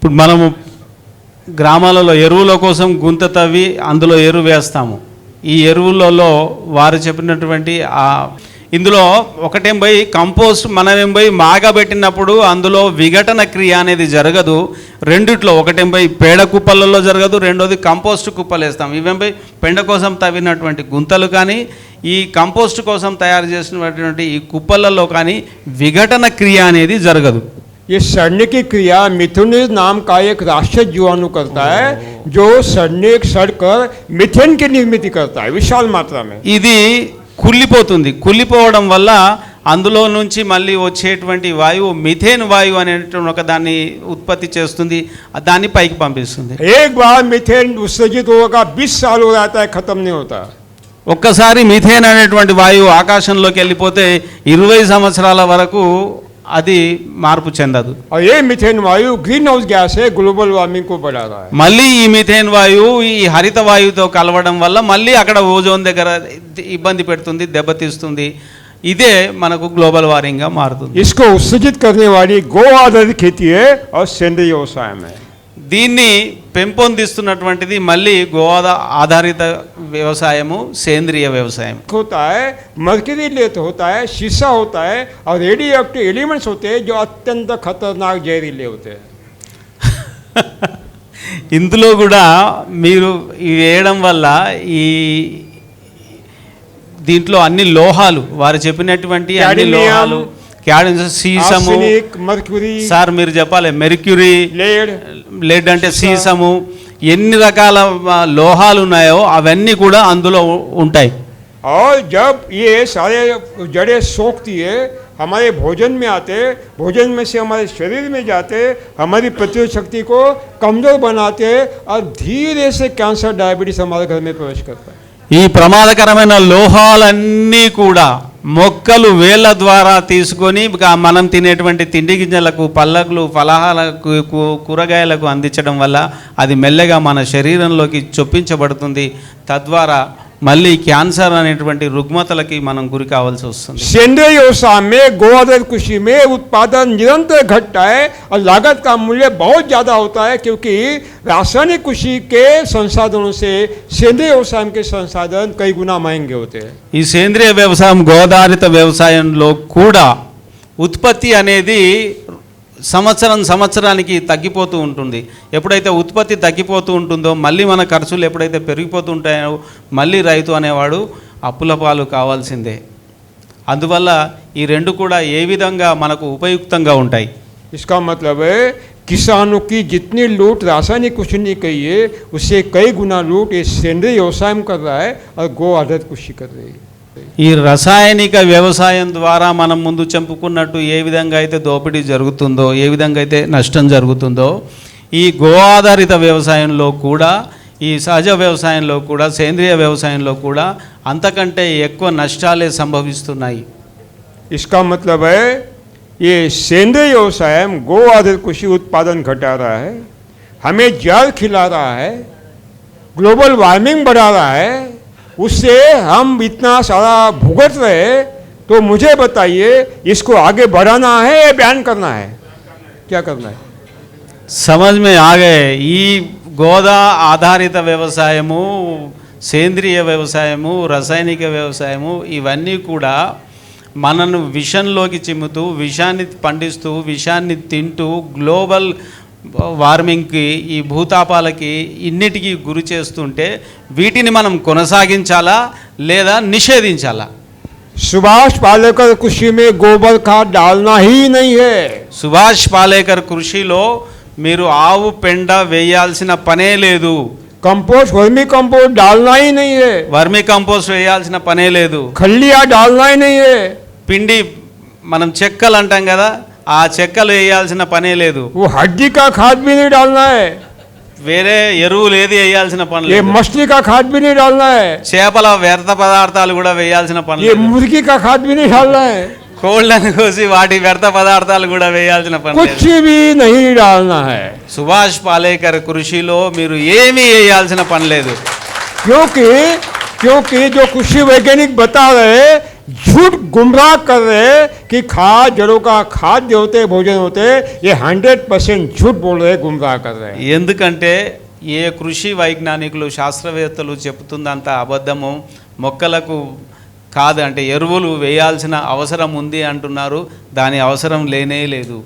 ఇప్పుడు మనము గ్రామాలలో ఎరువుల కోసం గుంత తవ్వి అందులో ఎరువు వేస్తాము. ఈ ఎరువులలో వారు చెప్పినటువంటి ఆ ఇందులో ఒకటేం పోయి కంపోస్ట్ మనమేం పోయి మాగబెట్టినప్పుడు అందులో విఘటన క్రియ అనేది జరగదు. రెండిట్లో ఒకటేం పోయి పేడ కుప్పలలో జరగదు రెండోది కంపోస్ట్ కుప్పలు వేస్తాం ఇవేం పోయి పెండ కోసం తవ్వినటువంటి గుంతలు కానీ ఈ కంపోస్ట్ కోసం తయారు చేసినటువంటి ఈ కుప్పలలో కానీ విఘటన క్రియ అనేది జరగదు. ये सड़ने की क्रिया मिथुनिस नाम का एक राक्षस जीवाणु करता है जो सड़ने सड़कर मिथेन की निर्मित करता है विशाल मात्रा में ఇది కుళ్ళిపోతుంది కుళ్ళిపోవడం వల్ల అందులో నుంచి మళ్ళీ వచ్చేటువంటి వాయువు మిథేన్ వాయువు అనేటువంటి ఒక దాన్ని ఉత్పత్తి చేస్తుంది దాన్ని పైకి పంపిస్తుంది एक बार मिथेन उत्सर्जित होगा बीस साल हो जाता है खत्म नहीं होता ఒక్కసారి మిథేన్ అనేటువంటి వాయువు ఆకాశంలోకి వెళ్ళిపోతే ఇరవై సంవత్సరాల వరకు అది మార్పు చెందదు और ये मिथेन वायु ग्रीन हाउस गैस है ग्लोबल वार्मिंग को बढ़ा रहा है మళ్ళీ ఈ మిథేన్ వాయువు ఈ హరిత వాయువుతో కలవడం వల్ల మళ్ళీ అక్కడ ఓజోన్ దగ్గర ఇబ్బంది పెడుతుంది దెబ్బతీస్తుంది ఇదే మనకు గ్లోబల్ వార్మింగ్గా మారుతుంది इसको उत्सर्जित करने वाली गो आधारित खेती है और सेंद्रीय व्यवसाय में దీన్ని పెంపొందిస్తున్నటువంటిది మళ్ళీ గోవాద ఆధారిత వ్యవసాయము సేంద్రియ వ్యవసాయం होता है मर्करी लेत होता है शीशा होता है और रेडियो एक्टिव एलिमेंट्स होते हैं जो अत्यंत खतरनाक जहरीले होते हैं ఇందులో కూడా మీరు ఇవి వేయడం వల్ల ఈ దీంట్లో అన్ని లోహాలు వారు చెప్పినటువంటి అన్ని Cadmium, లోహాలు క్యాడమియం సీసము आर्सेनिक मर्क्यूरी సార్ మీరు చెప్పాలి మెర్క్యూరీ लेड లెడ్ అంటే సీసము ఎన్ని రకాల ఆ, లోహాలు ఉన్నాయో అవన్నీ కూడా అందులో ఉ- ఉంటాయి और जब ये सारे जड़ें सोखती है हमारे भोजन में आते भोजन में से हमारे शरीर में जाते हमारी प्रतिरोध शक्ति को कमजोर बनाते और धीरे से कैंसर डायबिटीज हमारे घर में प्रवेश करता है ఈ ప్రమాదకరమైన లోహాలన్నీ కూడా మొక్కలు వేళ్ళ ద్వారా తీసుకొని మనం తినేటువంటి తిండి గింజలకు పళ్ళకు ఫలహాలకు కూరగాయలకు అందించడం వల్ల అది మెల్లగా మన శరీరంలోకి చొప్పించబడుతుంది. తద్వారా మళ్ళీ క్యాన్సర్ అనేటువంటి రుగ్మతలకి మనం గురి కావాల్సి వస్తుంది सेंद्रीय व्यवसाय में गोआधार कृषि में उत्पादन निरंतर घटता है और लागत का मूल्य बहुत ज़्यादा होता है क्योंकि रासायनिक कृषि के संसाधनों से सेंद्रीय व्यवसाय के संसाधन कई गुना महंगे होते हैं ఈ సేంద్రియ వ్యవసాయం గోదారిత వ్యవసాయంలో కూడా ఉత్పత్తి అనేది సంవత్సరం సంవత్సరానికి తగ్గిపోతూ ఉంటుంది ఎప్పుడైతే ఉత్పత్తి తగ్గిపోతూ ఉంటుందో మళ్ళీ మన ఖర్చులు ఎప్పుడైతే పెరిగిపోతూ ఉంటాయో మళ్ళీ రైతు అనేవాడు అప్పుల పాలు కావాల్సిందే అందువల్ల ఈ రెండు కూడా ఏ విధంగా మనకు ఉపయుక్తంగా ఉంటాయి इसका मतलब है किसानों की जितनी लूट रासायनिक कृषि ने कही है उससे कई गुना लूट ये सेंद्रीय व्यवसाय में कर रहा है और गो आधारित कृषि कर रही है ఈ రసాయనిక వ్యవసాయం ద్వారా మనం ముందు చెప్పుకున్నట్టు ఏ విధంగా అయితే దోపిడీ జరుగుతుందో ఏ విధంగా అయితే నష్టం జరుగుతుందో ఈ గో ఆధారిత వ్యవసాయంలో కూడా ఈ సహజ వ్యవసాయంలో కూడా సేంద్రియ వ్యవసాయంలో కూడా అంతకంటే ఎక్కువ నష్టాలే సంభవిస్తున్నాయి इसका मतलब है ये सेंद्रीय व्यवसाय में गो आधारित कृषि उत्पादन घटा रहा है हमें जल खिला रहा है ग्लोबल वार्मिंग बढ़ा रहा है उससे हम इतना सारा भुगत रहे तो मुझे बताइए इसको आगे बढ़ाना है या बैन करना है क्या करना है సమజ్ మే ఆగే ఈ గోదా ఆధారిత వ్యవసాయము సేంద్రియ వ్యవసాయము రసాయనిక వ్యవసాయము ఇవన్నీ కూడా మనను విషంలోకి చిమ్ముతూ విషాన్ని పండిస్తూ విషాన్ని తింటూ గ్లోబల్ వార్మింగ్కి ఈ భూతాపాలకి ఇన్నిటికీ గురి చేస్తుంటే వీటిని మనం కొనసాగించాలా లేదా నిషేధించాలా? సుభాష్ పాలేకర్ కృషిమే గోబర్ ఖా డాల్నా హీ నై హే. సుభాష్ పాలేకర్ కృషిలో మీరు ఆవు పెండ వేయాల్సిన పనే లేదు. కంపోస్ట్ వర్మీ కంపోస్ట్ డాల్నా హీ నై హే. వర్మీ కంపోస్ట్ వేయాల్సిన పనే లేదు. ఖల్లియా డాల్నా హీ నై హే. పిండి మనం చెక్కలు అంటాం కదా ఆ చెక్కలు వేయాల్సిన పనే లేదు वो हड्डी का खाद भी नहीं डालना है వేరే ఎరువులు ఏది వేయాల్సిన పని ये లేదు मछली का खाद भी नहीं डालना है చేపల వ్యర్థ పదార్థాలు కూడా వేయాల్సిన పని ये లేదు मुर्गी का खाद भी नहीं डालना है కోళ్ళను కోసి వాటి వ్యర్థ పదార్థాలు కూడా వేయాల్సిన పని లేదు कुछ भी नहीं डालना है సుభాష్ పాలేకర్ కృషిలో మీరు ఏమీ వేయాల్సిన పని లేదు क्योंकि क्योंकि जो कृषि वैज्ञानिक बता रहे हैं झूठ गुमराह कर रहे कि खाद जड़ों का खाद्य होते भोजन होते ये हंड्रेड परसेंट झूठ बोल रहे गुमराह कर रहे हैं ఎందుకంటే ఏ కృషి వైజ్ఞానికులు శాస్త్రవేత్తలు చెప్తుందంత అబద్ధము మొక్కలకు కాదు అంటే ఎరువులు వేయాల్సిన అవసరం ఉంది అంటున్నారు దాని అవసరం లేనే లేదు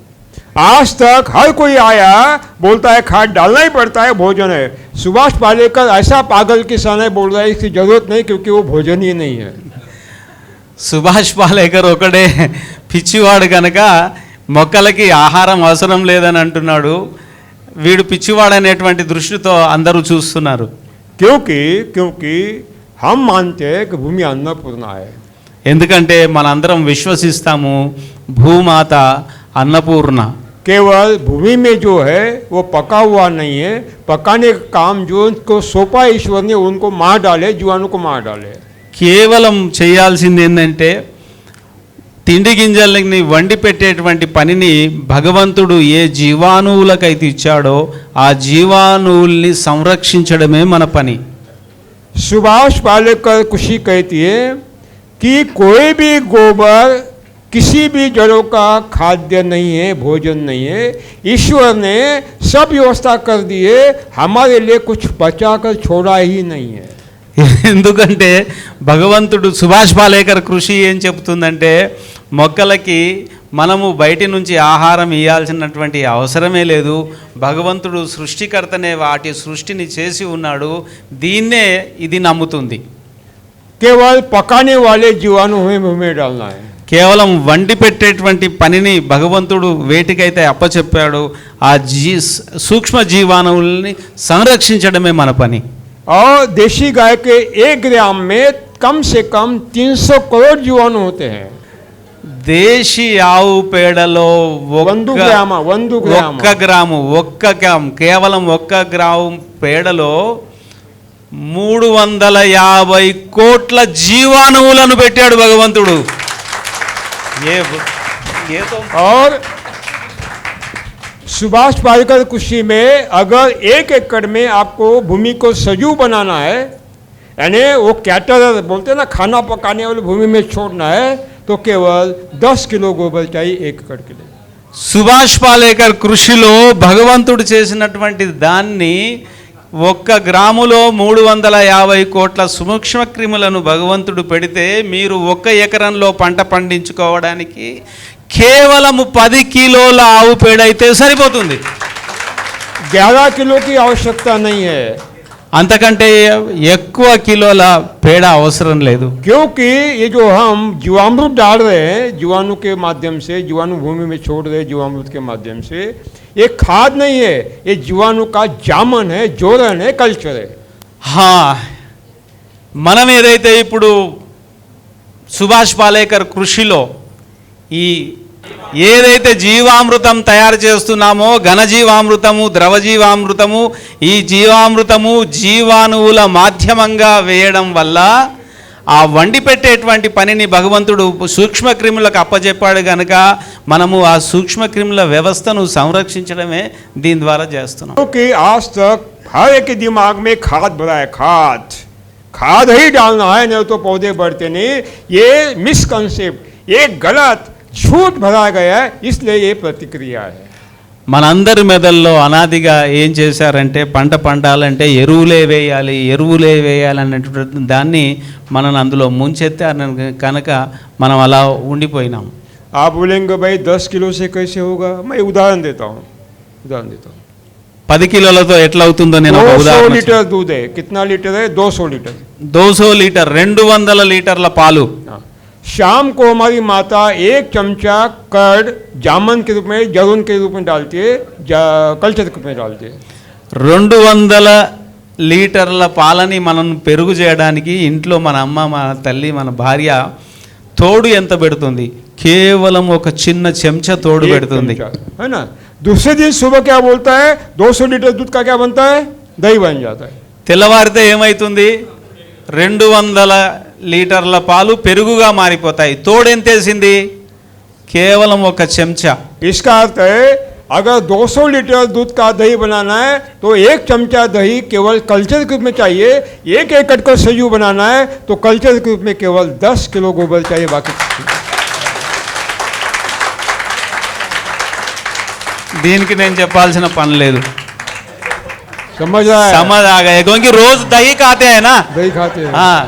आज तक हर कोई आया बोलता है खाद डालना ही पड़ता है भोजन है सुभाष पालेकर ऐसा पागल किसान है बोल रहा है इसकी जरूरत नहीं क्योंकि वो भोजन ही नहीं है సుభాష్ పాలేకర్ ఒకడే పిచ్చివాడు కనుక మొక్కలకి ఆహారం అవసరం లేదని అంటున్నాడు వీడు పిచ్చివాడు అనేటువంటి దృష్టితో అందరూ చూస్తున్నారు क्योंकि क्योंकि हम मानते हैं कि भूमि अन्नपूर्णा है ఎందుకంటే మనందరం విశ్వసిస్తాము భూమాత అన్నపూర్ణ केवल भूमि में जो है वो पका हुआ नहीं है पकाने का काम जो उनको सौंपा ईश्वर ने उनको मार डाले जीवाणु को मार डाले కేవలం చేయాల్సింది ఏంటంటే తిండి గింజలని వండి పెట్టేటువంటి పనిని భగవంతుడు ఏ జీవాణువులకైతే ఇచ్చాడో ఆ జీవాణువుల్ని సంరక్షించడమే మన పని सुभाष पालेकर खुशी कहती है कि कोई भी गोबर किसी भी जड़ों का खाद्य नहीं है भोजन नहीं है ईश्वर ने सब व्यवस्था कर दी है हमारे लिए कुछ बचा कर छोड़ा ही नहीं है ఎందుకంటే భగవంతుడు సుభాష్ పాలేకర్ కృషి ఏం చెబుతుందంటే మొక్కలకి మనము బయటి నుంచి ఆహారం ఇవ్వాల్సినటువంటి అవసరమే లేదు. భగవంతుడు సృష్టికర్తనే వాటి సృష్టిని చేసి ఉన్నాడు. దీన్నే ఇది నమ్ముతుంది. కేవలం పకానే వాళ్ళే జీవాను కేవలం వండి పెట్టేటువంటి పనిని భగవంతుడు వేటికైతే అప్పచెప్పాడు ఆ జీ సూక్ష్మ జీవాణువుల్ని సంరక్షించడమే మన పని. और देशी गाय के एक ग्राम में कम से कम 300 करोड़ जीवाणु होते हैं దేశీ ఆవు పేడలో వందు ఒక్క గ్రామ, వందు గ్రామ. ఒక్క గ్రాము ఒక్క గ్రామ్ కేవలం ఒక్క గ్రాము పేడలో మూడు వందల యాభై కోట్ల జీవాణువులను పెట్టాడు భగవంతుడు ఏ ఏతో और सुभाष पालेकर कृषि में अगर एक एकड़ में आपको भूमि को सजू बनाना है यानी वो कैटर बोलते हैं ना खाना पकाने वाली भूमि में छोड़ना है तो केवल 10 किलो गोबर चाहिए एक एकड़ के लिए సుభాష్ పాలేకర్ కృషిలో భగవంతుడు చేసినటువంటి దాన్ని ఒక్క గ్రాములో మూడు వందల యాభై కోట్ల సూక్ష్మ క్రిములను భగవంతుడు పెడితే మీరు ఒక్క ఎకరంలో పంట పండించుకోవడానికి కేవలము పది కిలోల ఆవు పేడ అయితే సరిపోతుంది 11 किलो की आवश्यकता नहीं है అంతకంటే ఎక్కువ కిలోల పేడ అవసరం లేదు क्योंकि ये जो हम जीवामृत डाल रहे हैं जीवाणु के माध्यम से जीवाणु भूमि में छोड़ रहे हैं जीवामृत के माध्यम से ये खाद नहीं है ये जीवाणु का जामन है जोरन है कल्चर है హా, మనం ఏదైతే ఇప్పుడు సుభాష్ పాలేకర్ కృషిలో ఈ ఏదైతే జీవామృతం తయారు చేస్తున్నామో ఘనజీవామృతము ద్రవజీవామృతము ఈ జీవామృతము జీవాణువుల మాధ్యమంగా వేయడం వల్ల ఆ వండి పెట్టేటువంటి పనిని భగవంతుడు సూక్ష్మక్రిములకు అప్పచెప్పాడు కనుక మనము ఆ సూక్ష్మక్రిముల వ్యవస్థను సంరక్షించడమే దీని ద్వారా చేస్తున్నాం क्योंकि आज तक हर एक के दिमाग में खाद भरा है खाद खाद ही डालना है नहीं तो पौधे बढ़ते नहीं ये मिसकंसेप्ट ये गलत झूठ भरा गया है इसलिए ये प्रतिक्रिया है మనందరి మెదల్లో అనాదిగా ఏం చేశారంటే పంట పండాలంటే ఎరువులే వేయాలి ఎరువులే వేయాలి అన్నటువంటి దాన్ని మనం అందులో ముంచెత్తారు కనుక మనం అలా ఉండిపోయినాం आप बोलेंगे भाई दस किलो से कैसे होगा मैं उदाहरण देता हूँ उदाहरण देता हूँ పది కిలోలతో ఎట్లా అవుతుందో నేను ఒక दो सौ ఉదాహరణ लीटर दूध है कितना लीटर है दो सौ लीटर దోసో లీటర్ రెండు వందల లీటర్ల పాలు हाँ। शाम को हमारी माता एक चमचा कर्ड जामन के रूप में जरून के रूप में डालती है जा- कल्चर के रूप में डालती है రెండు వందల లీటర్ల పాలని మనం పెరుగు చేయడానికి ఇంట్లో మన అమ్మ మన తల్లి మన భార్య తోడు ఎంత పెడుతుంది కేవలం ఒక చిన్న చెంచా తోడు एक పెడుతుంది चमचा, है ना दूसरे दिन सुबह क्या बोलता है 200 लीटर दूध का क्या बनता है दही बन जाता है తెల్లవారితే ఏమవుతుంది రెండు వందల లీటర్ల పాలు పెరుగుగా మారిపోతాయి తోడెంతేసింది కేవలం ఒక చెంచా इसका अर्थ है अगर 200 लीटर दूध का दही बनाना है तो एक चमचा दही केवल कल्चर के रूप में चाहिए एक एकड़ का सजू बनाना है तो कल्चर के रूप में केवल 10 किलो गोबर चाहिए बाकी దీనికి నేను చెప్పాల్సిన పని లేదు समझ रहा है समझ आ गए क्योंकि रोज दही खाते हैं ना दही खाते हैं हाँ